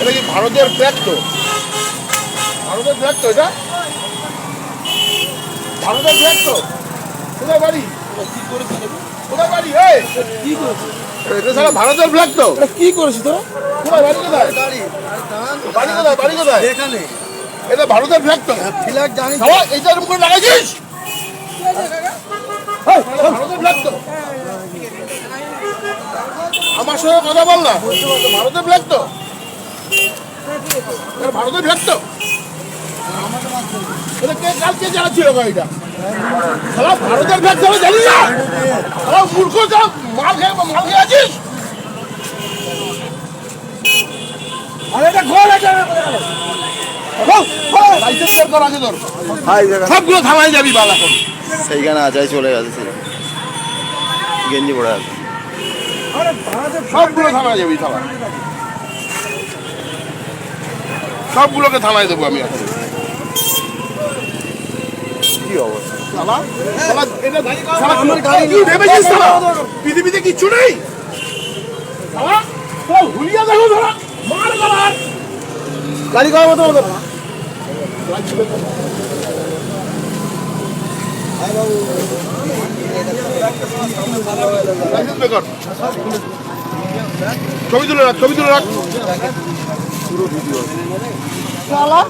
এটা কি ভারতের ফ্ল্যাগ তো? ভারতের ফ্ল্যাগ তো এটা? ভারতের ফ্ল্যাগ তো? কোথায় বাড়ি? কোথায় বাড়ি? এই! কি করেছিস এটা সারা ভারতের ফ্ল্যাগ তো? কি করেছিস তোরা? কোথায়? বাড়ি কোথায়? বাড়ি কোথায়? বাড়ি কোথায়? এখানে। এটা ভারতের ফ্ল্যাগ তো? ফ্ল্যাগ জানি সবাই এইটা এরকম করে লাগাইছিস? আমার সঙ্গে কথা বল না। ভারতের ফ্ল্যাগ তো ফ্ল্যাগ তো কে কালকে জানাচ্ছিল গাড়িটা? সারা ভারতের ফ্ল্যাগ না? সারা মূর্খ যা মাল খেয়ে মাল খেয়ে আছিস? আরে এটা গোল সবগুলো থানায় যাবি বাল এখন। সেইখানে আছে চলে গেছে সে গেঞ্জি পড়ে আছে। সবগুলো থানায় যাবি থানা সবগুলোকে থানায় দেবো আমি এখন। কি অবস্থা? পৃথিবীতে কিচ্ছু নেই। হুলিয়া দেখো মার গাড়ি করার মতো মতো লাইসেন্স বের কর। ছবি তুলে রাখ ছবি তুলে রাখ। শালা,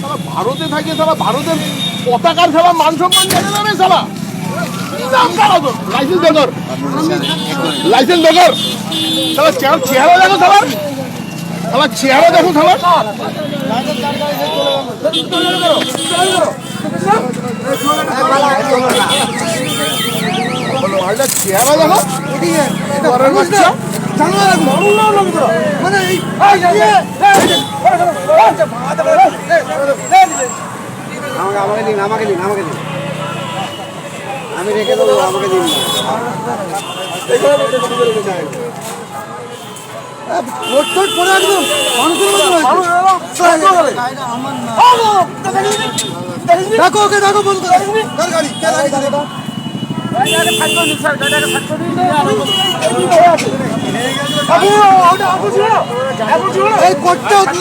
শালা, ভারতে থাকে শালা ভারতের পতাকার শালা মান সম্মান জানে না রে তোর? লাইসেন্স বের লাইসেন্স কর শালা চেহারা চেহারা দেখো শালা। শালা চেহারা দেখো শালা। আমাকে আমাকে দিন আমাকে দিন আমাকে দিন আমি রেখে দেবো আমাকে দিন। ওকে দেখো বলতো গাড়ি কে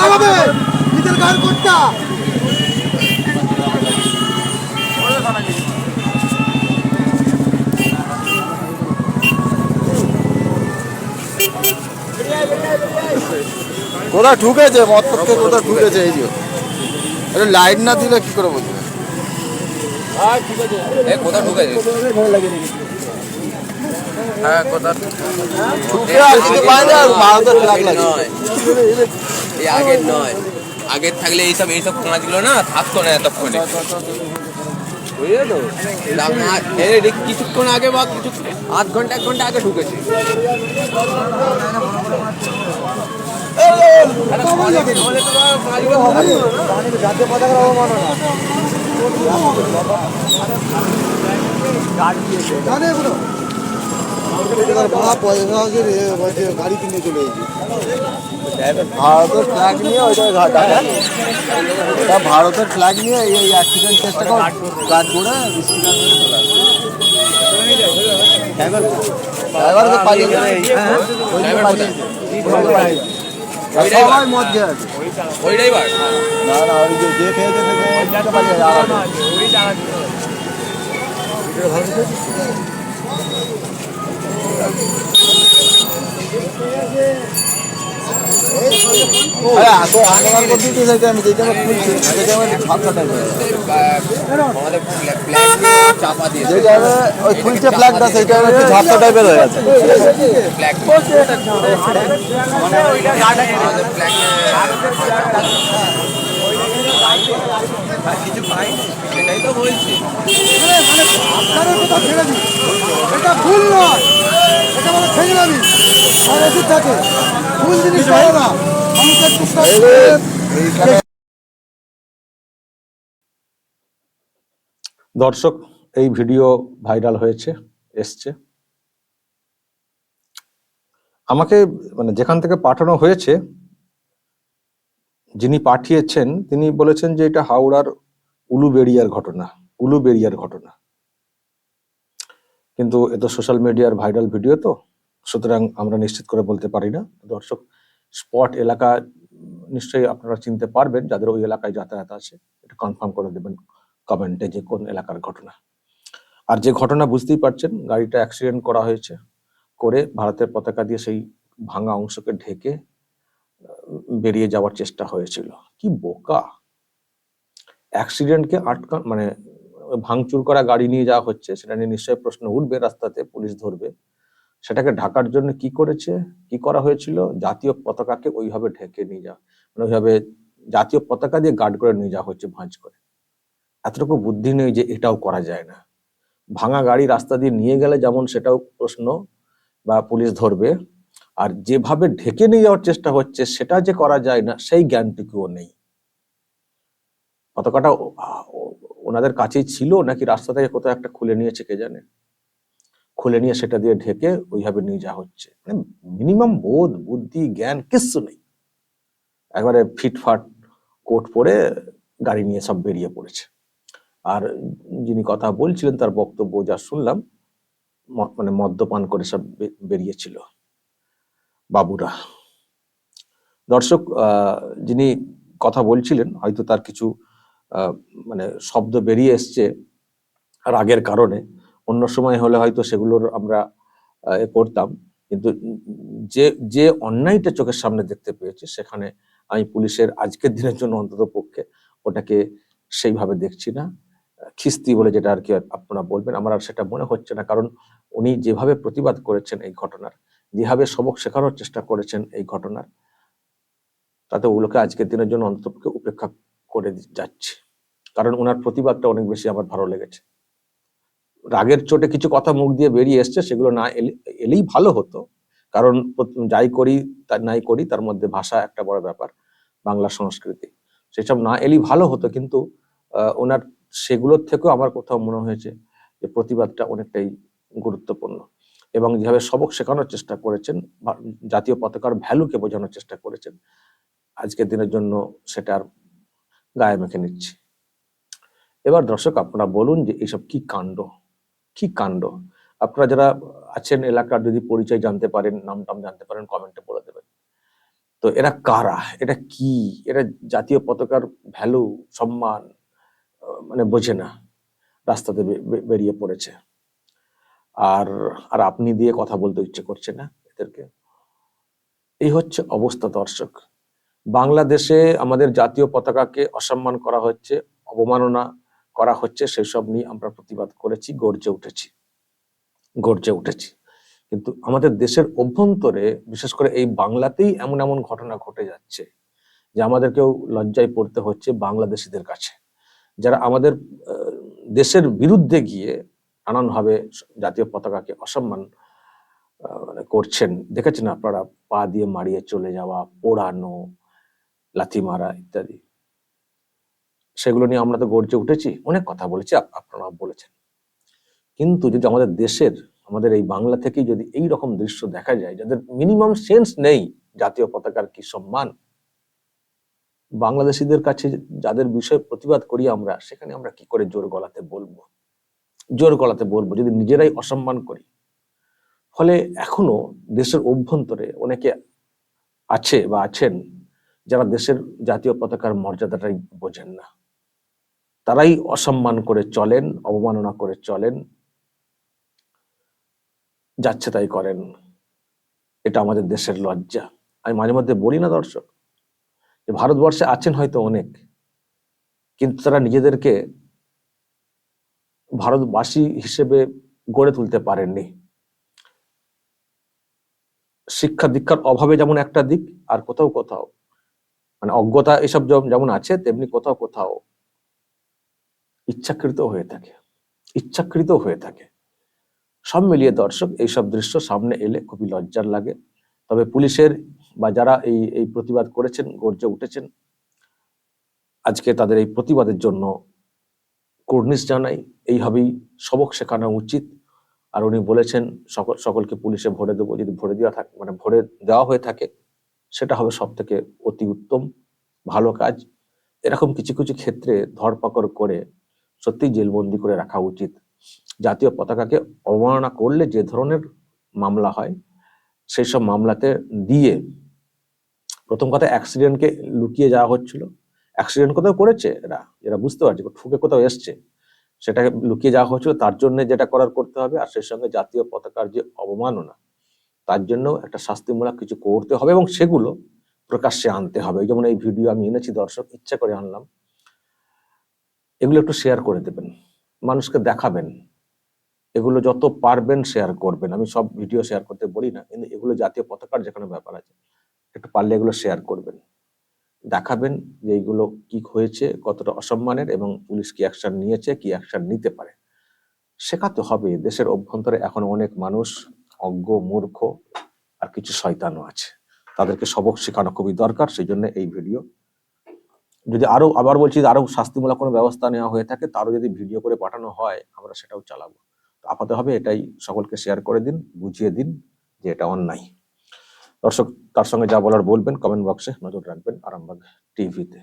লাগাবে। নিজের কোটটা কোথায় ঢুকেছে? মতকে কোথায় ঢুকেছে? এই যে। এটা লাইট না দিলে কি করে বুঝবে হ্যাঁ কথা ঢুকে আর কিছু পায় না ভারতের ফ্ল্যাগ লাগে এই আগের নয়। আগের থাকলে এইসব এইসব কাঁচগুলো না থাকতো না এতক্ষণে। বুঝলে তো কিছুক্ষণ আগে বা কিছু আধ ঘণ্টা এক ঘণ্টা আগে ঢুকেছে জানে পয়সা গাড়ি কিনে চলে এসেছি ভারতের ফ্ল্যাগ নিয়ে ওইটা ঘাটা এটা ভারতের ফ্ল্যাগ নিয়ে এই অ্যাক্সিডেন্ট কেসটাকে কাজ করে ড্রাইভারকে পালিয়ে হ্যাঁ সবাই মদ খেয়ে আছে ওই ড্রাইভার না না ওই যে যে খেয়েছে সে পালিয়ে গেছে আলাদা। টাইপের কিছু পাই সেটাই তো বলছি ভুল নয় এটা বলে ছেড়ে যাবি আর ওষুধ থাকে। ভুল জিনিস না দর্শক এই ভিডিও ভাইরাল হয়েছে এসছে। আমাকে মানে যেখান থেকে পাঠানো হয়েছে যিনি পাঠিয়েছেন তিনি বলেছেন যে এটা হাওড়ার উলুবেড়িয়ার ঘটনা উলুবেরিয়ার ঘটনা। কিন্তু এ তো সোশ্যাল মিডিয়ার ভাইরাল ভিডিও তো। সুতরাং আমরা নিশ্চিত করে বলতে পারি না। দর্শক, স্পট এলাকা, নিশ্চয়ই আপনারা চিনতে পারবেন, যাদের ওই এলাকায় যাতায়াত আছে, এটা কনফার্ম করে দেবেন কমেন্টে যে কোন এলাকার ঘটনা। আর যে ঘটনা বুঝতেই পারছেন, গাড়িটা অ্যাক্সিডেন্ট করা হয়েছে, করে ভারতের পতাকা দিয়ে সেই ভাঙা অংশকে ঢেকে বেরিয়ে যাওয়ার চেষ্টা হয়েছিল। কি বোকা! অ্যাক্সিডেন্টকে আটকা মানে ভাঙচুর করা, গাড়ি নিয়ে যাওয়া হচ্ছে, সেটা নিয়ে নিশ্চয়ই প্রশ্ন উঠবে রাস্তাতে, পুলিশ ধরবে। সেটাকে ঢাকার জন্য কি করেছে? কি করা হয়েছিল? জাতীয় পতাকাকে ওইভাবে ঢেকে নিয়ে যাওয়া মানে ওইভাবে জাতীয় পতাকা দিয়ে গার্ড করে নিয়ে যাওয়া হচ্ছে ভাঁজ করে। এতটুকু বুদ্ধি নেই যে এটাও করা যায় না। ভাঙা গাড়ি রাস্তা দিয়ে নিয়ে গেলে যেমন সেটাও প্রশ্ন বা পুলিশ ধরবে। আর যেভাবে ঢেকে নিয়ে যাওয়ার চেষ্টা হচ্ছে, সেটা যে করা যায় না, সেই জ্ঞানটুকুও নেই। পতাকাটা ওনাদের কাছেই ছিল, নাকি রাস্তা থেকে কোথাও একটা খুলে নিয়েছে, কে জানে? খুলে নিয়ে সেটা দিয়ে ঢেকে ওইভাবে নিয়ে যাওয়া হচ্ছে। মানে মিনিমাম বোধ, বুদ্ধি, জ্ঞান কিচ্ছু নেই। একবারে ফিটফাট কোট পরে গাড়ি নিয়ে সব বেরিয়ে পড়েছে। আর যিনি কথা বলছিলেন তার বক্তব্য যা শুনলাম মানে মদ্যপান করে সব বেরিয়েছিল বাবুরা। দর্শক যিনি কথা বলছিলেন, হয়তো তার কিছু মানে শব্দ বেরিয়ে এসছে রাগের কারণে। অন্য সময় হলে হয়তো সেগুলোর আমরা করতাম। কিন্তু যে যে অন্যায়টা চোখের সামনে দেখতে পেয়েছি, সেখানে আমি পুলিশের আজকের দিনের জন্য অন্তত পক্ষে ওটাকে সেইভাবে দেখছি না। খিস্তি বলে যেটা আর কি আপনারা বলবেন, আমার আর সেটা মনে হচ্ছে না। কারণ উনি যেভাবে প্রতিবাদ করেছেন এই ঘটনার, যেভাবে সবক শেখানোর চেষ্টা করেছেন এই ঘটনার, তাতে ওগুলোকে আজকের দিনের জন্য অন্ততপক্ষে উপেক্ষা করে যাচ্ছে। কারণ ওনার প্রতিবাদটা অনেক বেশি আমার ভালো লেগেছে। রাগের চোটে কিছু কথা মুখ দিয়ে বেরিয়ে এসছে, সেগুলো না এলে- এলেই ভালো হতো। কারণ যাই করি তা নাই করি, তার মধ্যে ভাষা একটা বড় ব্যাপার, বাংলা সংস্কৃতি। সেসব না এলেই ভালো হতো, কিন্তু ওনার, সেগুলোর থেকেও আমার কোথাও মনে হয়েছে যে প্রতিবাদটা অনেকটাই গুরুত্বপূর্ণ। এবং যেভাবে সবক শেখানোর চেষ্টা করেছেন জাতীয় পতাকার ভ্যালুকে বোঝানোর চেষ্টা করেছেন, আজকের দিনের জন্য সেটার গায়ে মেখে নিচ্ছি। এবার দর্শক, আপনারা বলুন যে এইসব কি কাণ্ড? কি কাণ্ড? আপনারা যারা আছেন এলাকার যদি পরিচয় জানতে পারেন নাম টাম জানতে পারেন কমেন্টে বলে দেবেন। তো এরা কারা? এটা কি? এরা জাতীয় পতাকার ভ্যালু সম্মান মানে বোঝে না। রাস্তাতে বেরিয়ে পড়েছে। আর আর আপনি দিয়ে কথা বলতে ইচ্ছে করছে না এদেরকে। এই হচ্ছে অবস্থা দর্শক। বাংলাদেশে আমাদের জাতীয় পতাকাকে অসম্মান করা হচ্ছে, অবমাননা করা হচ্ছে সেসব নিয়ে আমরা প্রতিবাদ করেছি, গর্জে উঠেছি গর্জে উঠেছি। কিন্তু আমাদের দেশের অভ্যন্তরে, বিশেষ করে এই বাংলাতেই এমন এমন ঘটনা ঘটে যাচ্ছে, যে আমাদেরকেও লজ্জায় পড়তে হচ্ছে বাংলাদেশিদের কাছে, যারা আমাদের দেশের বিরুদ্ধে গিয়ে নানানভাবে জাতীয় পতাকাকে অসম্মান মানে করছেন। দেখেছেন আপনারা, পা দিয়ে মারিয়ে চলে যাওয়া, পোড়ানো, লাথি মারা, ইত্যাদি। সেগুলো নিয়ে আমরা তো গর্জে উঠেছি, অনেক কথা বলেছি আপনারা বলেছেন। কিন্তু যদি আমাদের দেশের, আমাদের এই বাংলা থেকেই যদি এই রকম দৃশ্য দেখা যায়, যাদের মিনিমাম সেন্স নেই জাতীয় পতাকার কি সম্মান, বাংলাদেশিদের কাছে যাদের বিষয়ে প্রতিবাদ করি আমরা, সেখানে আমরা কি করে জোর গলাতে বলব? জোর গলাতে বলব, যদি নিজেরাই অসম্মান করি। ফলে এখনও দেশের অভ্যন্তরে অনেকে আছে বা আছেন, যারা দেশের জাতীয় পতাকার মর্যাদাটাই বোঝেন না। তারাই অসম্মান করে চলেন, অবমাননা করে চলেন, যাচ্ছে তাই করেন। এটা আমাদের দেশের লজ্জা। আমি মাঝে মধ্যে বলি না দর্শক, যে ভারতবর্ষে আছেন হয়তো অনেক, কিন্তু তারা নিজেদেরকে ভারতবাসী হিসেবে গড়ে তুলতে পারেননি। শিক্ষা দীক্ষার অভাবে যেমন একটা দিক, আর কোথাও কোথাও মানে অজ্ঞতা এসব যেমন আছে, তেমনি কোথাও কোথাও ইচ্ছাকৃত হয়ে থাকে, ইচ্ছাকৃত হয়ে থাকে। সব মিলিয়ে দর্শক, এইসব দৃশ্য সামনে এলে খুবই লজ্জার লাগে। তবে পুলিশের বা যারা এই এই প্রতিবাদ করেছেন, গর্জে উঠেছেন, আজকে তাদের এই প্রতিবাদের জন্য কর্নিশ জানাই। এইভাবেই সবক শেখানো উচিত। আর উনি বলেছেন, সকল, সকলকে পুলিশে ভরে দেবো, যদি ভরে দেওয়া থাকে মানে ভরে দেওয়া হয়ে থাকে, সেটা হবে সব থেকে অতি উত্তম, ভালো কাজ। এরকম কিছু কিছু ক্ষেত্রে ধরপাকড় করে সত্যি জেলবন্দি করে রাখা উচিত। জাতীয় পতাকাকে অবমাননা করলে যে ধরনের মামলা হয় সেই সব মামলাতে দিয়ে প্রথম কথা অ্যাক্সিডেন্টকে লুকিয়ে যাওয়া হচ্ছিল। অ্যাক্সিডেন্ট কোথাও করেছে এরা? এরা বুঝতে পারছে ঠুকে কোথাও এসছে। সেটাকে লুকিয়ে যাওয়া হচ্ছিল, তার জন্য যেটা করার করতে হবে, আর সেই সঙ্গে জাতীয় পতাকার যে অবমাননা, তার জন্য একটা শাস্তিমূলক কিছু করতে হবে এবং সেগুলো প্রকাশ্যে আনতে হবে। যেমন এই ভিডিও আমি এনেছি, দর্শক, ইচ্ছা করে আনলাম। এগুলো একটু শেয়ার করে দেবেন। মানুষকে দেখাবেন। এগুলো যত পারবেন শেয়ার করবেন। আমি সব ভিডিও শেয়ার করতে বলি না, কিন্তু এগুলো জাতীয় পতাকার যেখানে ব্যাপার আছে, একটু পারলে এগুলো শেয়ার করবেন। দেখাবেন যে এইগুলো কি হয়েছে, কতটা অসম্মানের এবং পুলিশ কি অ্যাকশন নিয়েছে, কি অ্যাকশন নিতে পারে। শেখাতে হবে, দেশের অভ্যন্তরে এখন অনেক মানুষ অজ্ঞ, মূর্খ আর কিছু শয়তানও আছে। তাদেরকে সবক শেখানো খুবই দরকার সেই জন্য এই ভিডিও যদি আরও, আবার বলছি আরও শাস্তিমূলক কোনো ব্যবস্থা নেওয়া হয়ে থাকে, তারও যদি ভিডিও করে পাঠানো হয়, আমরা সেটাও চালাবো। আপাতত হবে এটাই, সকলকে শেয়ার করে দিন, বুঝিয়ে দিন যে এটা অন্যায়। দর্শক, তার সঙ্গে যা বলার বলবেন কমেন্ট বক্সে নজর রাখবেন, আরামবাগ টিভিতে